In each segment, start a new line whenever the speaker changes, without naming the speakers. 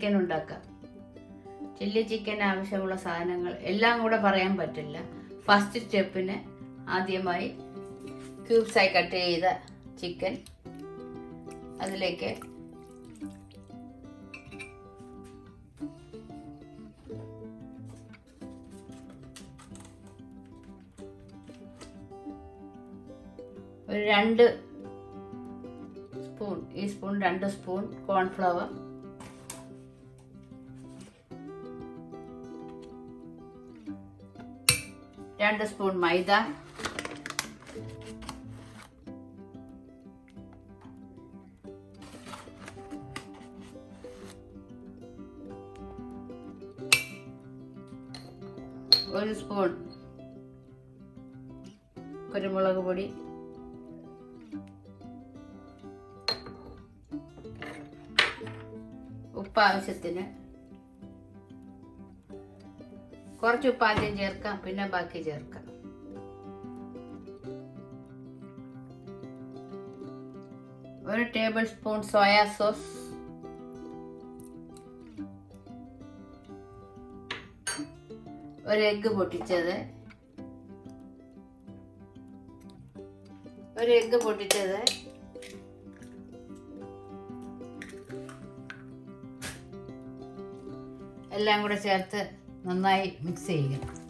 Chicken ഉണ്ടാക്കാം chilli chicken ആവശ്യമുള്ള സാധനങ്ങൾ എല്ലാം കൂടെ പറയാൻ പറ്റില്ല. ഫസ്റ്റ് സ്റ്റെപ്പിന് ആദ്യമായി ക്യൂബ്സായി കട്ട് ചെയ്ത ചിക്കൻ അതിലേക്ക് ഒരു രണ്ട് സ്പൂൺ ഈ സ്പൂൺ രണ്ട് സ്പൂൺ കോൺഫ്ലവർ രണ്ട് സ്പൂൺ മൈദ. ഒരു സ്പൂൺ കുരുമുളക് പൊടി. ഉപ്പ് ആവശ്യത്തിന് കുറച്ച് ഉപ്പ് ആദ്യം ചേർക്കാം പിന്നെ ബാക്കി ചേർക്കാം. ഒരു ടേബിൾ സ്പൂൺ സോയാ സോസ്. ഒരു എഗ്ഗ് പൊട്ടിച്ചത്. ഒരു എഗ്ഗ് പൊട്ടിച്ചത്. എല്ലാം കൂടെ ചേർത്ത് നന്നായി മിക്സ് ചെയ്യുക.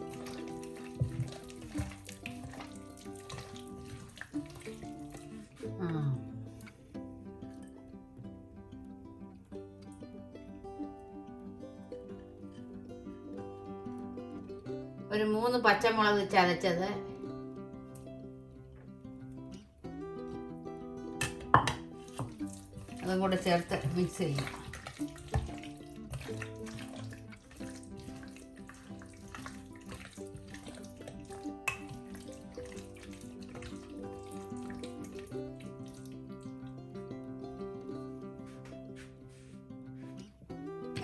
ഒരു മൂന്ന് പച്ചമുളക് ചതച്ചത്. അതും കൂടെ ചേർത്ത് മിക്സ് ചെയ്യുക.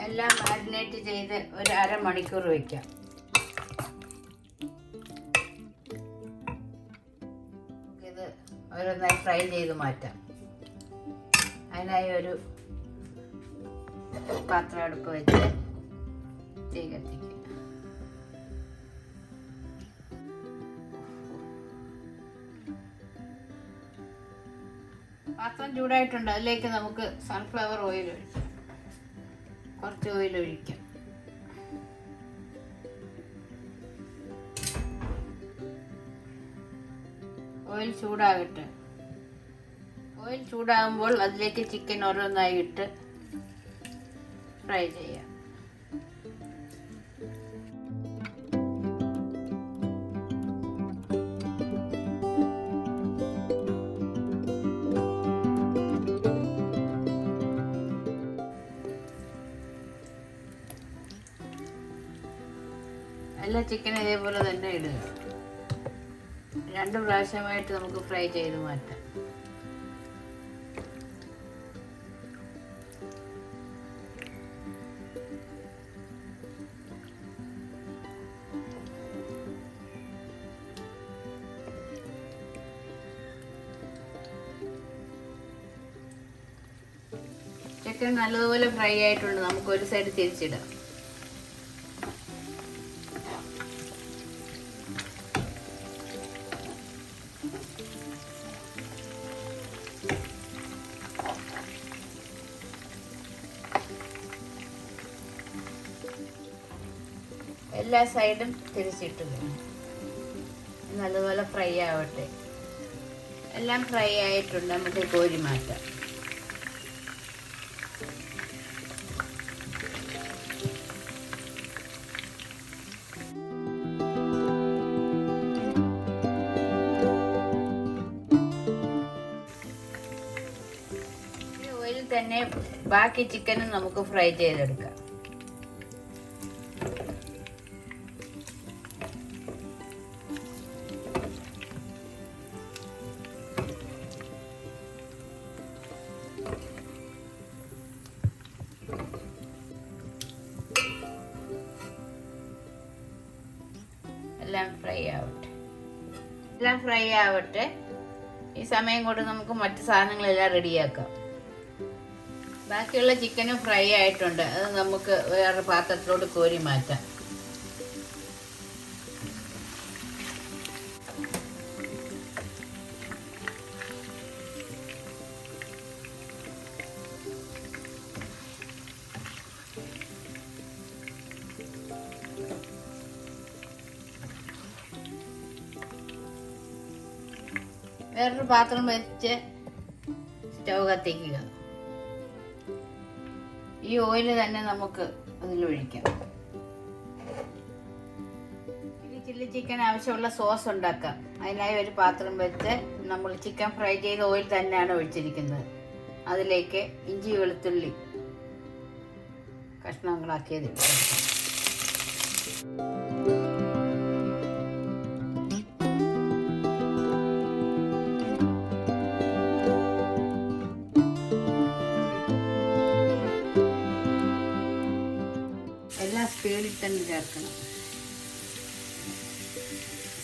എല്ലാം മാരിനേറ്റ് ചെയ്ത് ഒരു അരമണിക്കൂർ വയ്ക്കാം ഇത് ഓരോന്നായി ഫ്രൈ ചെയ്ത് മാറ്റാം. അതിനായി ഒരു പാത്രം അടുപ്പ് വെച്ച് തീ കത്തിക്കും. പാത്രം ചൂടായിട്ടുണ്ട്. അതിലേക്ക് നമുക്ക് സൺഫ്ലവർ ഓയിൽ ഒഴിക്കാം. കുറച്ച് ഓയിൽ ഒഴിക്കാം. ഓയിൽ ചൂടാകട്ടെ. ഓയിൽ ചൂടാകുമ്പോൾ അതിലേക്ക് ചിക്കൻ ഓരോന്നായി ഇട്ട് ഫ്രൈ ചെയ്യാം. ചിക്കനും ഇതേപോലെ തന്നെ ഇടുക. രണ്ട് പ്രാവശ്യമായിട്ട് നമുക്ക് ഫ്രൈ ചെയ്ത് മാറ്റാം. ചിക്കൻ നല്ലതുപോലെ ഫ്രൈ ആയിട്ടുണ്ട്. നമുക്ക് ഒരു സൈഡ് തിരിച്ചിടാം. എല്ലാ സൈഡും തിരിച്ചിട്ട് നല്ലപോലെ ഫ്രൈ ആവട്ടെ. എല്ലാം ഫ്രൈ ആയിട്ടുണ്ട്. നമുക്ക് കോരി മാറ്റാം. തന്നെ ബാക്കി ചിക്കനും നമുക്ക് ഫ്രൈ ചെയ്തെടുക്കാം. എല്ലാം ഫ്രൈ ആവട്ടെ. എല്ലാം ഫ്രൈ ആവട്ടെ. ഈ സമയം കൊണ്ട് നമുക്ക് മറ്റു സാധനങ്ങളെല്ലാം റെഡിയാക്കാം ബാക്കിയുള്ള ചിക്കനും ഫ്രൈ ആയിട്ടുണ്ട്. അത് നമുക്ക് വേറെ പാത്രത്തിലോട്ട് കോരി മാറ്റാം. വേറൊരു പാത്രം വെച്ച് സ്റ്റവ് കത്തിക്കുക. ഈ ഓയിൽ തന്നെ നമുക്ക് അതിലൊഴിക്കാം ഇനി ചില്ലി ചിക്കൻ ആവശ്യമുള്ള സോസ് ഉണ്ടാക്കാം. അതിനായി ഒരു പാത്രം വെച്ച് നമ്മൾ ചിക്കൻ ഫ്രൈ ചെയ്ത ഓയിൽ തന്നെയാണ് ഒഴിച്ചിരിക്കുന്നത്. അതിലേക്ക് ഇഞ്ചി വെളുത്തുള്ളി കഷ്ണങ്ങളാക്കിയത് Thank കൊടുക്കാം. തന്നെ ചേർക്കണം.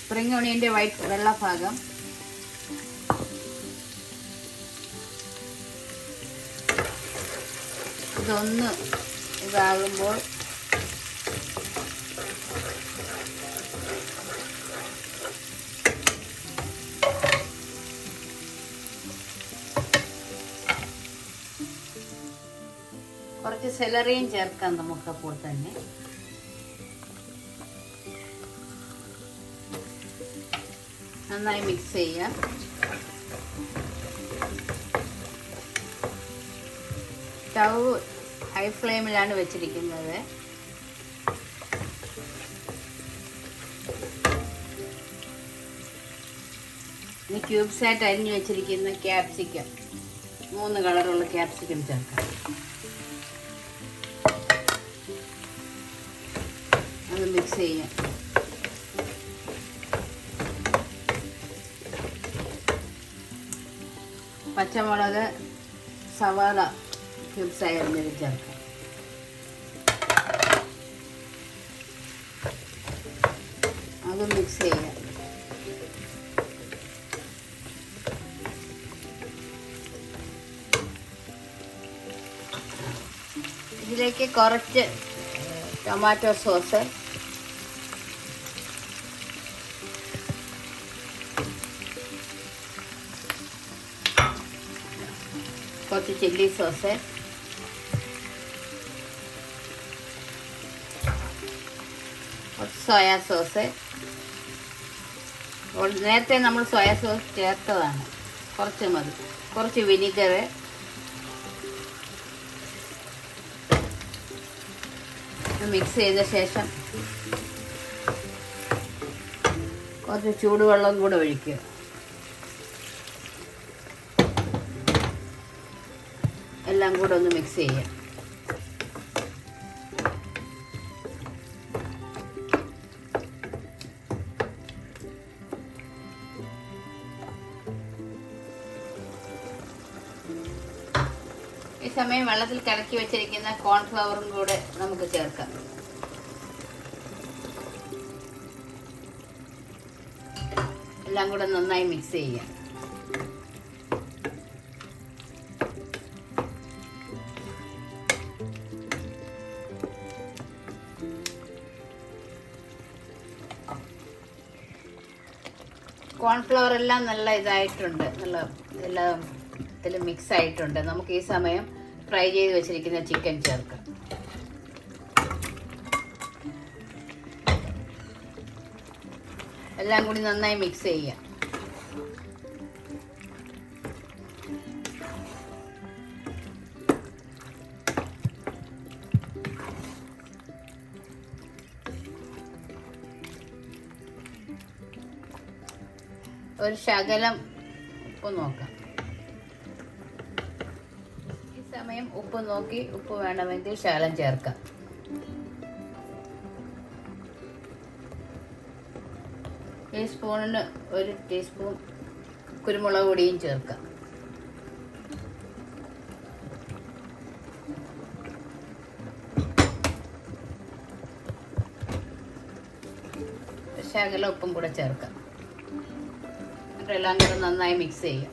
സ്പ്രിംഗ് ഒണിയന്റെ വൈറ്റ് വെള്ള ഭാഗം ഇതൊന്ന് ഇതാകുമ്പോൾ കുറച്ച് സെലറിയും ചേർക്കാം നമുക്കപ്പോൾ തന്നെ. നന്നായി മിക്സ് ചെയ്യാം. സ്റ്റൗ ഹൈ ഫ്ലെയിമിലാണ് വെച്ചിരിക്കുന്നത്. ഇനി ക്യൂബ്സ് ആയിട്ട് അരിഞ്ഞു വെച്ചിരിക്കുന്ന ക്യാപ്സിക്കം. മൂന്ന് കളറുള്ള ക്യാപ്സിക്കം ചേർക്കാം. അത് മിക്സ് ചെയ്യാം. പച്ചമുളക് സവാള തീർച്ചയായും അരിഞ്ഞത് ചേർക്കാം അത് മിക്സ് ചെയ്യാം. ഇതിലേക്ക് കുറച്ച് ടൊമാറ്റോ സോസ് കുറച്ച് ചില്ലി സോസ് സോയാ സോസ് നേരത്തെ നമ്മൾ സോയാ സോസ് ചേർത്തതാണ് കുറച്ച് മതി കുറച്ച് വിനിഗർ മിക്സ് ചെയ്ത ശേഷം കുറച്ച് ചൂടുവെള്ളം കൂടെ ഒഴിക്കുക എല്ലാം കൂടെ ഒന്ന് മിക്സ് ചെയ്യാം. ഈ സമയം വെള്ളത്തിൽ കലക്കി വെച്ചിരിക്കുന്ന കോൺഫ്ലവറും കൂടെ നമുക്ക് ചേർക്കാം. എല്ലാം കൂടെ നന്നായി മിക്സ് ചെയ്യാം. കോൺഫ്ലവർ എല്ലാം നല്ല ഇതായിട്ടുണ്ട്. നല്ല എല്ലാം ഇതിൽ മിക്സ് ആയിട്ടുണ്ട്. നമുക്ക് ഈ സമയം ഫ്രൈ ചെയ്ത് വെച്ചിരിക്കുന്ന ചിക്കൻ ചേർക്കാം. എല്ലാം കൂടി നന്നായി മിക്സ് ചെയ്യാം. ഒരു ശകലം ഉപ്പ് നോക്കാം. ഈ സമയം ഉപ്പ് നോക്കി ഉപ്പ് വേണമെങ്കിൽ ശകലം ചേർക്കാം. ടീസ്പൂണിന് ഒരു ടീസ്പൂൺ കുരുമുളക് പൊടിയും ചേർക്കാം. ശകലം ഉപ്പും കൂടെ ചേർക്കാം. ഇട്ടിട്ട് എല്ലാം കൂടെ നന്നായി മിക്സ് ചെയ്യാം.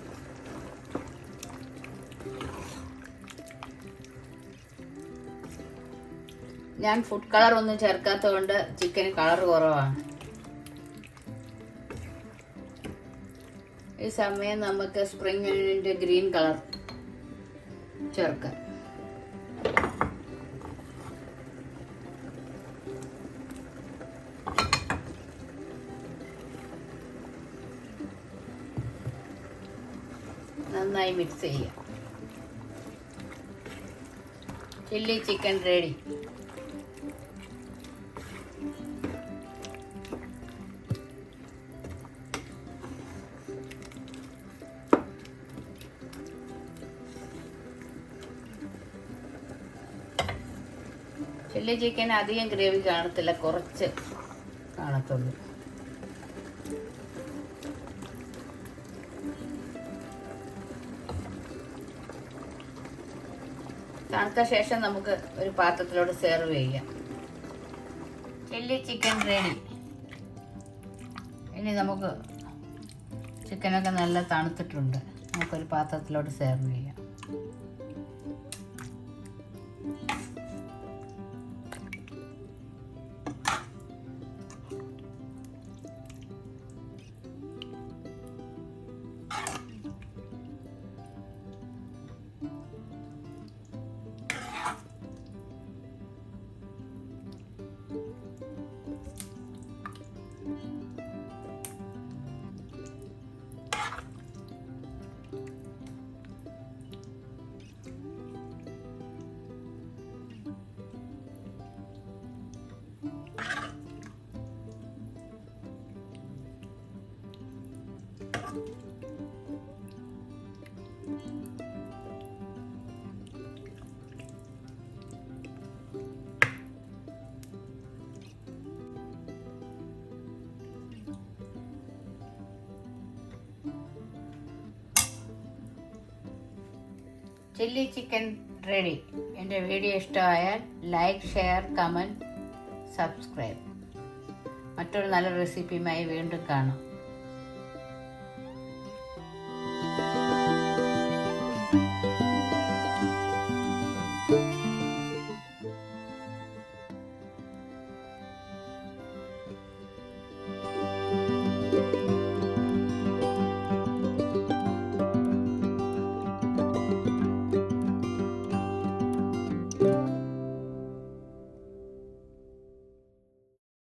ഞാൻ ഫുഡ് കളർ ഒന്നും ചേർക്കാത്തതുകൊണ്ട് ചിക്കൻ കളർ കുറവാണ്. ഈ സമയം നമുക്ക് സ്പ്രിംഗ് ഗ്രീൻ കളർ ചേർക്കാം. നന്നായി മിക്സ് ചെയ്യുക. Chilli chicken ready chilli chicken അധികം ഗ്രേവി കാണത്തില്ല കുറച്ച് കാണത്തുള്ളൂ. തണുത്ത ശേഷം നമുക്ക് ഒരു പാത്രത്തിലോട്ട് സെർവ് ചെയ്യാം. ചില്ലി ചിക്കൻ റെഡി ഇനി നമുക്ക് ചിക്കനൊക്കെ നല്ല തണുത്തിട്ടുണ്ട്. നമുക്കൊരു പാത്രത്തിലോട്ട് സെർവ് ചെയ്യാം. ചില്ലി ചിക്കൻ റെഡി എന്റെ വീഡിയോ ഇഷ്ടമായാൽ ലൈക്ക് ഷെയർ കമന്റ് സബ്സ്ക്രൈബ് മറ്റൊരു നല്ല റെസിപ്പിയുമായി വീണ്ടും കാണാം.